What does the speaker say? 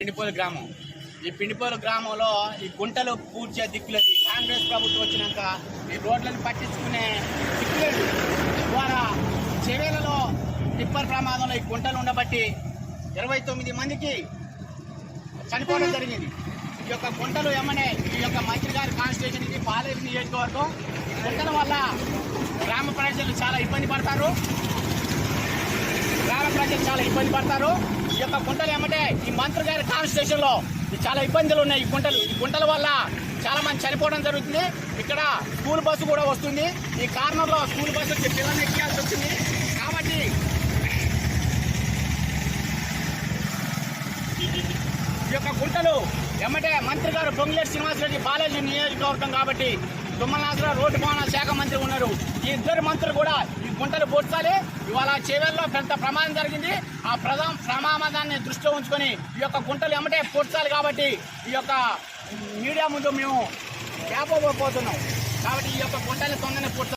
పిండిపోలు గ్రామం. ఈ పిండిపోలు గ్రామంలో ఈ గుంటలు పూడ్చే దిక్కులేదు కాంగ్రెస్ ప్రభుత్వం వచ్చినాక ఈ రోడ్లను పట్టించుకునే దిక్కులేదు ద్వారా చెవేలలో టిప్పర్ ప్రమాదంలో ఈ గుంటలు ఉండబట్టి ఇరవై తొమ్మిది మందికి చనిపోవడం జరిగింది. ఈ యొక్క గుంటలు ఏమనే ఈ యొక్క మంత్రి గారి కాన్స్టిట్యూషన్ ఇది పాలేరు నియోజకవర్గం. ఈ గుంటల వల్ల గ్రామ ప్రజలు చాలా ఇబ్బంది పడతారు. గ్రామ ప్రజలు చాలా ఇబ్బంది పడతారు. ఈ యొక్క గుంటలు ఏమంటే ఈ మంత్రి గారి కాన్స్టిట్యూషన్లో ఈ చాలా ఇబ్బందులు ఉన్నాయి. ఈ గుంటలు ఈ గుంటల వల్ల చాలా మంది చనిపోవడం జరుగుతుంది. ఇక్కడ స్కూల్ బస్సు కూడా వస్తుంది. ఈ కార్నర్లో స్కూల్ బస్సు వచ్చి పిల్లల్ని ఎక్కాల్సి వచ్చింది. కాబట్టి ఈ యొక్క గుంటలు ఏమంటే మంత్రి గారు పొంగులేటి శ్రీనివాసరెడ్డి బాలాజీ నియోజకవర్గం కాబట్టి తుమ్మలనాథరావు రోడ్డు భవన శాఖ మంత్రి ఉన్నారు. ఈ ఇద్దరు మంత్రులు కూడా ఈ గుంటలు పూడ్చాలి. ఇవాళ చేవెల్లో పెద్ద ప్రమాదం జరిగింది. ఆ ప్రధా ప్రమాదాన్ని దృష్టిలో ఉంచుకొని ఈ యొక్క గుంటలు ఎమ్మటే పూడ్చాలి కాబట్టి ఈ యొక్క మీడియా ముందు మేము పోతున్నాం కాబట్టి ఈ యొక్క గుంటలు తొందరనే పూడ్చాలి